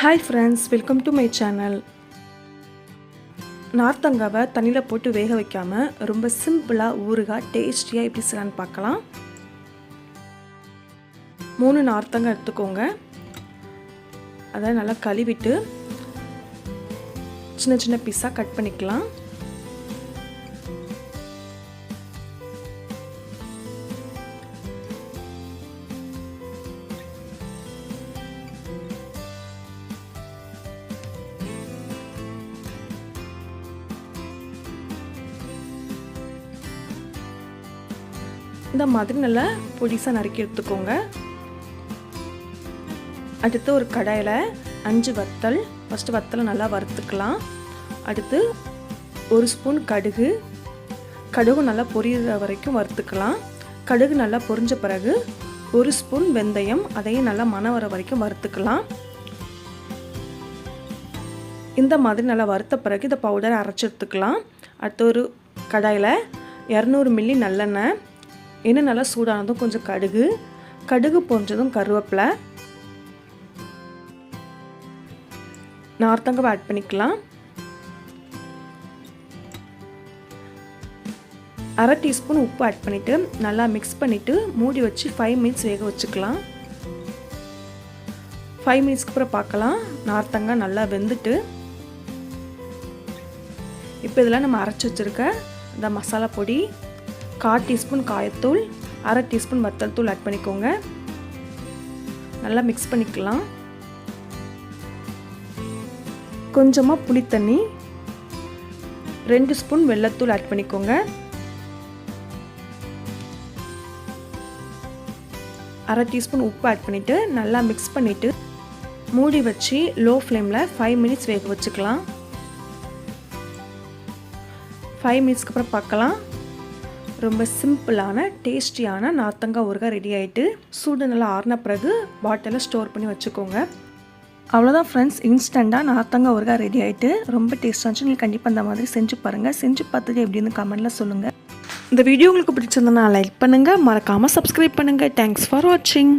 Hi friends welcome to my channel நார்த்தங்காவை தண்ணியில் போட்டு வேக வைக்காமல் ரொம்ப சிம்பிளாக ஊறுகாய் டேஸ்டியாக எப்படி செய்யலான்னு பார்க்கலாம். மூணு நார்த்தங்காய் எடுத்துக்கோங்க. அதை நல்லா கழுவிட்டு சின்ன சின்ன பீஸாக கட் பண்ணிக்கலாம். இந்த மாதிரி நல்லா பொடிசாக நறுக்கி எடுத்துக்கோங்க. அடுத்து ஒரு கடாயில் அஞ்சு வத்தல் ஃபஸ்ட்டு வத்தலை நல்லா வறுத்துக்கலாம். அடுத்து ஒரு ஸ்பூன் கடுகு. கடுகு நல்லா பொரியிற வரைக்கும் வறுத்துக்கலாம். கடுகு நல்லா பொரிஞ்ச பிறகு ஒரு ஸ்பூன் வெந்தயம் அதையும் நல்லா மணம் வர வரைக்கும் வறுத்துக்கலாம். இந்த மாதிரி நல்லா வறுத்த பிறகு இந்த பவுடரை அரைச்சி எடுத்துக்கலாம். அடுத்து ஒரு கடாயில் இரநூறு மில்லி நல்லெண்ணெய் எண்ணெய் நல்லா சூடானதும் கொஞ்சம் கடுகு கடுகு பொஞ்சதும் கருவேப்பிலை. நார்த்தங்காவை ஆட் பண்ணிக்கலாம். அரை டீஸ்பூன் உப்பு ஆட் பண்ணிவிட்டு நல்லா மிக்ஸ் பண்ணிவிட்டு மூடி வச்சு ஃபைவ் மினிட்ஸ் வேக வச்சுக்கலாம். ஃபைவ் மினிட்ஸ்க்கு அப்புறம் பார்க்கலாம். நார்த்தங்காய் நல்லா வெந்துட்டு இப்போ இதெல்லாம் நம்ம அரைச்சி வச்சுருக்க இந்த மசாலா பொடி கால் டீஸ்பூன் காயத்தூள் அரை டீஸ்பூன் வத்தல் தூள் ஆட் பண்ணிக்கோங்க. நல்லா மிக்ஸ் பண்ணிக்கலாம். கொஞ்சமாக புளித்தண்ணி ரெண்டு ஸ்பூன் வெள்ளத்தூள் ஆட் பண்ணிக்கோங்க. அரை டீஸ்பூன் உப்பு ஆட் பண்ணிவிட்டு நல்லா மிக்ஸ் பண்ணிவிட்டு மூடி வச்சு லோ ஃப்ளேமில் ஃபைவ் மினிட்ஸ் வேக வச்சுக்கலாம். ஃபைவ் மினிட்ஸ்க்கு அப்புறம் பார்க்கலாம். ரொம்ப சிம்பிளான டேஸ்டியான நார்த்தங்காய் ஊறுகாய் ரெடி ஆகிட்டு சூடு நல்லா ஆறின பிறகு பாட்டிலில் ஸ்டோர் பண்ணி வச்சுக்கோங்க. அவ்வளோதான் ஃப்ரெண்ட்ஸ் இன்ஸ்டண்ட்டாக நார்த்தங்காய் ஊறுகாய் ரெடி ஆகிட்டு ரொம்ப டேஸ்ட்டாக இருந்துச்சு. நீங்கள் கண்டிப்பாக அந்த மாதிரி செஞ்சு பாருங்கள் செஞ்சு பார்த்துட்டு எப்படின்னு கமெண்ட்டில் சொல்லுங்கள் இந்த வீடியோ உங்களுக்கு பிடிச்சிருந்தனா லைக் பண்ணுங்கள் மறக்காமல் சப்ஸ்கிரைப் பண்ணுங்கள் தேங்க்ஸ் ஃபார் வாட்சிங்